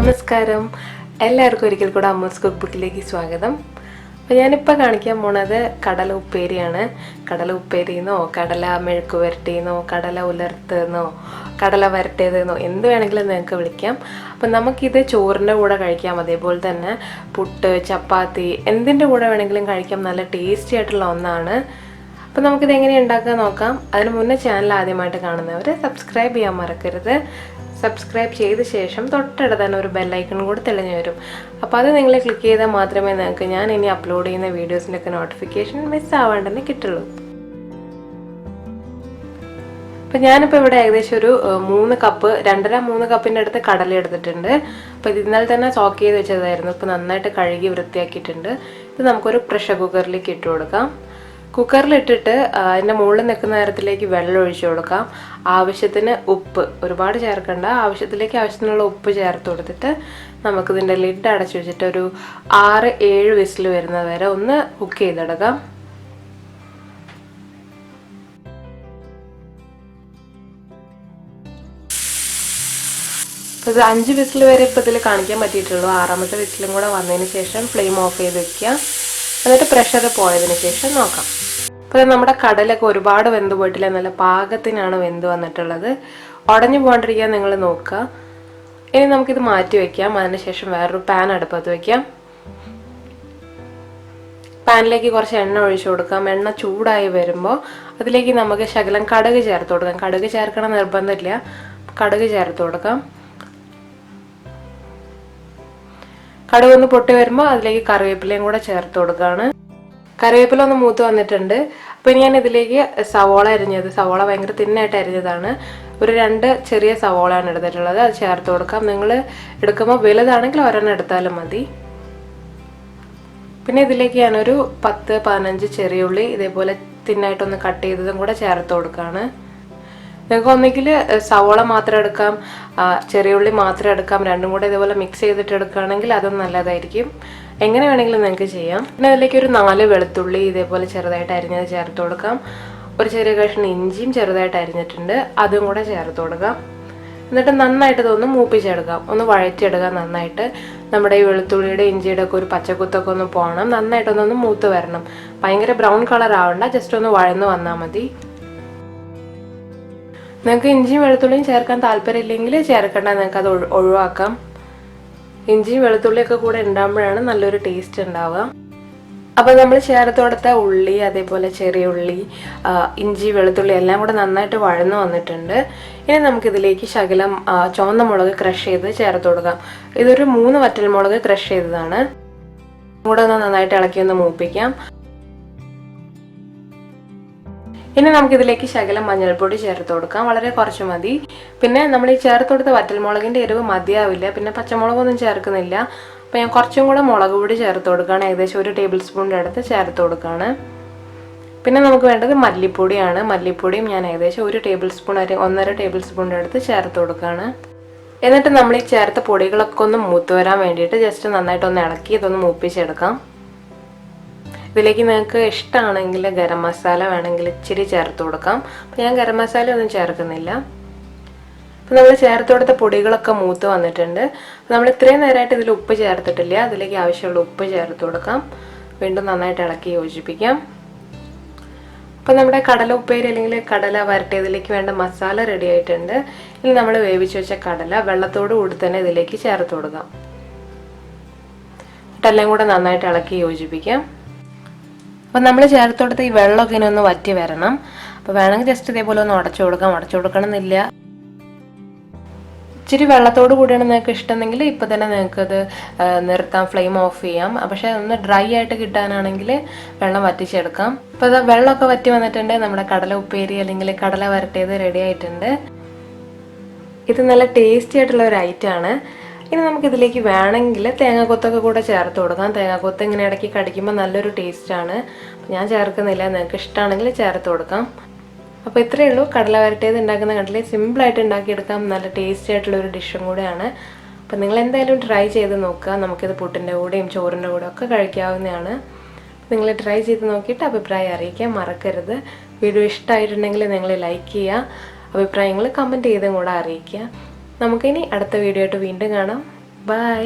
നമസ്കാരം. എല്ലാവർക്കും ഒരിക്കൽ കൂടെ അമ്മൂസ് കുക്ക് ബുക്കിലേക്ക് സ്വാഗതം. അപ്പോൾ ഞാനിപ്പോൾ കാണിക്കാൻ പോണത് കടല ഉപ്പേരിയാണ്. കടല ഉപ്പേരിന്നോ കടല മെഴുക്ക് വരട്ടിന്നോ കടല ഉലർത്തുന്നോ കടല വരട്ടിയതെന്നോ എന്ത് വേണമെങ്കിലും നിങ്ങൾക്ക് വിളിക്കാം. അപ്പം നമുക്കിത് ചോറിന്റെ കൂടെ കഴിക്കാം. അതേപോലെ തന്നെ പുട്ട് ചപ്പാത്തി എന്തിന്റെ കൂടെ വേണമെങ്കിലും കഴിക്കാം. നല്ല ടേസ്റ്റി ആയിട്ടുള്ള ഒന്നാണ്. അപ്പം നമുക്കിത് എങ്ങനെ ഉണ്ടാക്കാൻ നോക്കാം. അതിന് മുന്നേ ചാനൽ ആദ്യമായിട്ട് കാണുന്നവർ സബ്സ്ക്രൈബ് ചെയ്യാൻ മറക്കരുത്. സബ്സ്ക്രൈബ് ചെയ്ത ശേഷം തൊട്ടടുത്ത് തന്നെ ഒരു ബെല്ലൈക്കൺ കൂടി തെളിഞ്ഞു വരും. അപ്പോൾ അത് നിങ്ങൾ ക്ലിക്ക് ചെയ്താൽ മാത്രമേ നിങ്ങൾക്ക് ഞാൻ ഇനി അപ്ലോഡ് ചെയ്യുന്ന വീഡിയോസിന്റെയൊക്കെ നോട്ടിഫിക്കേഷൻ മിസ് ആവാണ്ടെന്ന് കിട്ടുള്ളൂ. അപ്പം ഞാനിപ്പോൾ ഇവിടെ ഏകദേശം ഒരു മൂന്ന് കപ്പ് രണ്ടര മൂന്ന് കപ്പിന്റെ അടുത്ത് കടല എടുത്തിട്ടുണ്ട്. അപ്പോൾ ഇത് ഇന്നലെ തന്നെ സോക്ക് ചെയ്ത് വെച്ചതായിരുന്നു. ഇപ്പോൾ നന്നായിട്ട് കഴുകി വൃത്തിയാക്കിയിട്ടുണ്ട്. ഇത് നമുക്കൊരു പ്രഷർ കുക്കറിലേക്ക് ഇട്ട് കൊടുക്കാം. കുക്കറിലിട്ടിട്ട് അതിന്റെ മുകളിൽ നിൽക്കുന്ന നേരത്തിലേക്ക് വെള്ളം ഒഴിച്ചു കൊടുക്കാം. ആവശ്യത്തിന് ഉപ്പ്. ഒരുപാട് ചേർക്കണ്ട. ആവശ്യത്തിലേക്ക് ആവശ്യത്തിനുള്ള ഉപ്പ് ചേർത്ത് കൊടുത്തിട്ട് നമുക്കിതിന്റെ ലിഡ് അടച്ചു വെച്ചിട്ട് ഒരു ആറ് ഏഴ് വിസിൽ വരുന്നത് വരെ ഒന്ന് കുക്ക് ചെയ്തെടുക്കാം. ഇത് അഞ്ച് വിസിൽ വരെ ഇപ്പോൾ ഇതിൽ കാണിക്കാൻ പറ്റിയിട്ടുള്ളൂ. ആറാമത്തെ വിസിലും കൂടെ വന്നതിന് ശേഷം ഫ്ലെയിം ഓഫ് ചെയ്ത് വെക്കുക. എന്നിട്ട് പ്രഷർ പോയതിന് ശേഷം നോക്കാം. അപ്പോൾ നമ്മുടെ കടലൊക്കെ ഒരുപാട് വെന്ത് പോയിട്ടില്ല. നല്ല പാകത്തിനാണ് വെന്ത് വന്നിട്ടുള്ളത്. ഉടഞ്ഞു പോകാണ്ടിരിക്കാൻ നിങ്ങൾ നോക്കുക. ഇനി നമുക്കിത് മാറ്റി വയ്ക്കാം അതിനുശേഷം വേറൊരു പാൻ അടുപ്പത്ത് വയ്ക്കാം പാനിലേക്ക് കുറച്ച് എണ്ണ ഒഴിച്ചു കൊടുക്കാം. എണ്ണ ചൂടായി വരുമ്പോൾ അതിലേക്ക് നമുക്ക് ശകലം കടുക് ചേർത്ത് കൊടുക്കാം. കടുക് ചേർക്കണം നിർബന്ധമില്ല കടുക് ചേർത്ത് കൊടുക്കാം. കടുക് ഒന്ന് പൊട്ടി വരുമ്പോൾ അതിലേക്ക് കറിവേപ്പിലയും കൂടെ ചേർത്ത് കൊടുക്കുകയാണ് കറിവേപ്പില ഒന്ന് മൂത്ത് വന്നിട്ടുണ്ട്. അപ്പോൾ ഞാൻ ഇതിലേക്ക് സവോള അരിഞ്ഞത് സവോള ഭയങ്കര തിന്നായിട്ട് അരിഞ്ഞതാണ്. ഒരു രണ്ട് ചെറിയ സവോളയാണ് എടുത്തിട്ടുള്ളത് അത് ചേർത്ത് കൊടുക്കാം. നിങ്ങൾ എടുക്കുമ്പോൾ വലുതാണെങ്കിൽ ഒരെണ്ണം എടുത്താലും മതി. പിന്നെ ഇതിലേക്ക് ഞാനൊരു പത്ത് പതിനഞ്ച് ചെറിയ ഉള്ളി ഇതേപോലെ തിന്നായിട്ടൊന്ന് കട്ട് ചെയ്തതും കൂടെ ചേർത്ത് കൊടുക്കുകയാണ് നിങ്ങൾക്ക് ഒന്നുകിൽ സവോള മാത്രം എടുക്കാം ചെറിയുള്ളി മാത്രം എടുക്കാം രണ്ടും കൂടെ ഇതുപോലെ മിക്സ് ചെയ്തിട്ട് എടുക്കുകയാണെങ്കിൽ അതും നല്ലതായിരിക്കും. എങ്ങനെ വേണമെങ്കിലും നിങ്ങൾക്ക് ചെയ്യാം. പിന്നെ അതിലേക്ക് ഒരു നാല് വെളുത്തുള്ളി ഇതേപോലെ ചെറുതായിട്ട് അരിഞ്ഞത് ചേർത്ത് കൊടുക്കാം. ഒരു ചെറിയ കഷ്ണം ഇഞ്ചിയും ചെറുതായിട്ട് അരിഞ്ഞിട്ടുണ്ട് അതും കൂടെ ചേർത്ത് കൊടുക്കാം. എന്നിട്ട് നന്നായിട്ട് ഇതൊന്ന് മൂപ്പിച്ചെടുക്കാം. ഒന്ന് വഴറ്റിയെടുക്കാം നന്നായിട്ട്. നമ്മുടെ ഈ വെളുത്തുള്ളിയുടെ ഇഞ്ചിയുടെ ഒക്കെ ഒരു പച്ചക്കുത്തൊക്കെ ഒന്ന് പോകണം. നന്നായിട്ടൊന്നൊന്ന് മൂത്ത് വരണം. ഭയങ്കര ബ്രൗൺ കളർ ആവണ്ട ജസ്റ്റ് ഒന്ന് വഴന്ന് വന്നാൽ മതി. നിങ്ങൾക്ക് ഇഞ്ചിയും വെളുത്തുള്ളിയും ചേർക്കാൻ താല്പര്യമില്ലെങ്കിൽ ചേർക്കേണ്ട നിങ്ങൾക്ക് അത് ഒഴിവാക്കാം. ഇഞ്ചിയും വെളുത്തുള്ളിയൊക്കെ കൂടെ ഉണ്ടാകുമ്പോഴാണ് നല്ലൊരു ടേസ്റ്റ് ഉണ്ടാവുക. അപ്പോൾ നമ്മൾ ചേർത്ത് ഉള്ളി അതേപോലെ ചെറിയ ഉള്ളി ഇഞ്ചി വെളുത്തുള്ളി എല്ലാം കൂടെ നന്നായിട്ട് വഴന്നു വന്നിട്ടുണ്ട്. ഇനി നമുക്കിതിലേക്ക് ശകലം ചുവന്ന മുളക് ക്രഷ് ചെയ്ത് ചേർത്ത് കൊടുക്കാം. ഇതൊരു മൂന്ന് വറ്റൽ മുളക് ക്രഷ് ചെയ്തതാണ്. കൂടെ ഒന്ന് നന്നായിട്ട് ഇളക്കി ഒന്ന് മൂപ്പിക്കാം. ഇനി നമുക്ക് ഇതിലേക്ക് ശകലം മഞ്ഞൾപ്പൊടി ചേർത്ത് കൊടുക്കാം. വളരെ കുറച്ച് മതി. പിന്നെ നമ്മൾ ഈ ചേർത്ത് കൊടുത്ത വറ്റൽമുളകിന്റെ എരിവ് മതിയാവില്ല. പിന്നെ പച്ചമുളകൊന്നും ചേർക്കുന്നില്ല. അപ്പോൾ ഞാൻ കുറച്ചും കൂടെ മുളക് പൊടി ചേർത്ത് കൊടുക്കുകയാണ്. ഏകദേശം ഒരു ടേബിൾ സ്പൂണിന്റെ അടുത്ത് ചേർത്ത് കൊടുക്കുകയാണ്. പിന്നെ നമുക്ക് വേണ്ടത് മല്ലിപ്പൊടിയാണ്. മല്ലിപ്പൊടിയും ഞാൻ ഏകദേശം ഒരു ടേബിൾ സ്പൂൺ വരെ ഒന്നര ടേബിൾ സ്പൂണിന്റെ അടുത്ത് ചേർത്ത് കൊടുക്കുകയാണ്. എന്നിട്ട് നമ്മൾ ഈ ചേർത്ത പൊടികളൊക്കെ ഒന്ന് മൂത്ത് വരാൻ വേണ്ടിയിട്ട് ജസ്റ്റ് നന്നായിട്ട് ഒന്ന് ഇളക്കി ഇതൊന്ന് മൂപ്പിച്ചെടുക്കാം. ഇതിലേക്ക് നിങ്ങൾക്ക് ഇഷ്ടമാണെങ്കിൽ ഗരം മസാല വേണമെങ്കിൽ ഇച്ചിരി ചേർത്ത് കൊടുക്കാം. അപ്പോൾ ഞാൻ ഗരം മസാല ഒന്നും ചേർക്കുന്നില്ല. അപ്പോൾ നമ്മൾ ചേർത്ത് കൊടുത്ത പൊടികളൊക്കെ മൂത്ത് വന്നിട്ടുണ്ട്. നമ്മൾ ഇത്രയും നേരമായിട്ട് ഇതിൽ ഉപ്പ് ചേർത്തിട്ടില്ല. അതിലേക്ക് ആവശ്യമുള്ള ഉപ്പ് ചേർത്ത് കൊടുക്കാം. വീണ്ടും നന്നായിട്ട് ഇളക്കി യോജിപ്പിക്കാം. അപ്പോൾ നമ്മുടെ കടല ഉപ്പേരി അല്ലെങ്കിൽ കടല വരട്ടിയതിലേക്ക് വേണ്ട മസാല റെഡി ആയിട്ടുണ്ട്. ഇനി നമ്മൾ വേവിച്ച് വെച്ച കടല വെള്ളത്തോട് കൂടി തന്നെ ഇതിലേക്ക് ചേർത്ത് കൊടുക്കാം. എന്നിട്ടെല്ലാം കൂടെ നന്നായിട്ട് ഇളക്കി യോജിപ്പിക്കാം. അപ്പം നമ്മൾ ചേർത്ത് കൊടുത്ത ഈ വെള്ളമൊക്കെ ഇനി ഒന്ന് വറ്റി വരണം. അപ്പോൾ വേണമെങ്കിൽ ജസ്റ്റ് ഇതേപോലെ ഒന്ന് ഉടച്ചു കൊടുക്കാം. ഉടച്ചു കൊടുക്കണമെന്നില്ല. ഇച്ചിരി വെള്ളത്തോട് കൂടിയാണ് നിങ്ങൾക്ക് ഇഷ്ടമെങ്കിൽ ഇപ്പം തന്നെ നിങ്ങൾക്കത് നിർത്താം ഫ്ലെയിം ഓഫ് ചെയ്യാം. പക്ഷേ ഒന്ന് ഡ്രൈ ആയിട്ട് കിട്ടാനാണെങ്കിൽ വെള്ളം വറ്റിച്ചെടുക്കാം. അപ്പോൾ അത് വെള്ളമൊക്കെ വറ്റി വന്നിട്ടുണ്ട്. നമ്മുടെ കടല ഉപ്പേരി അല്ലെങ്കിൽ കടല വരട്ടിയത് റെഡി ആയിട്ടുണ്ട്. ഇത് നല്ല ടേസ്റ്റി ആയിട്ടുള്ള ഒരു ഐറ്റമാണ് ഇനി നമുക്കിതിലേക്ക് വേണമെങ്കിൽ തേങ്ങാക്കൊത്തൊക്കെ കൂടെ ചേർത്ത് കൊടുക്കാം. തേങ്ങാക്കൊത്ത് ഇങ്ങനെ ഇടയ്ക്ക് കടിക്കുമ്പോൾ നല്ലൊരു ടേസ്റ്റാണ് ഞാൻ ചേർക്കുന്നില്ല. നിങ്ങൾക്ക് ഇഷ്ടമാണെങ്കിൽ ചേർത്ത് കൊടുക്കാം. അപ്പോൾ ഇത്രയേ ഉള്ളൂ. കടല വരട്ടിയത് ഉണ്ടാക്കുന്ന കണ്ടില്ലേ? സിമ്പിളായിട്ട് ഉണ്ടാക്കിയെടുക്കാം. നല്ല ടേസ്റ്റി ആയിട്ടുള്ള ഒരു ഡിഷും കൂടെയാണ്. അപ്പോൾ നിങ്ങൾ എന്തായാലും ട്രൈ ചെയ്ത് നോക്കുക. നമുക്കിത് പുട്ടിന്റെ കൂടെയും ചോറിന്റെ കൂടെ ഒക്കെ കഴിക്കാവുന്നതാണ്. നിങ്ങൾ ട്രൈ ചെയ്ത് നോക്കിയിട്ട് അഭിപ്രായം അറിയിക്കാൻ മറക്കരുത്. വീഡിയോ ഇഷ്ടമായിട്ടുണ്ടെങ്കിൽ നിങ്ങൾ ലൈക്ക് ചെയ്യുക. അഭിപ്രായങ്ങൾ കമന്റ് ചെയ്തും കൂടെ അറിയിക്കുക. നമുക്കിനി അടുത്ത വീഡിയോ ആയിട്ട് വീണ്ടും കാണാം. ബൈ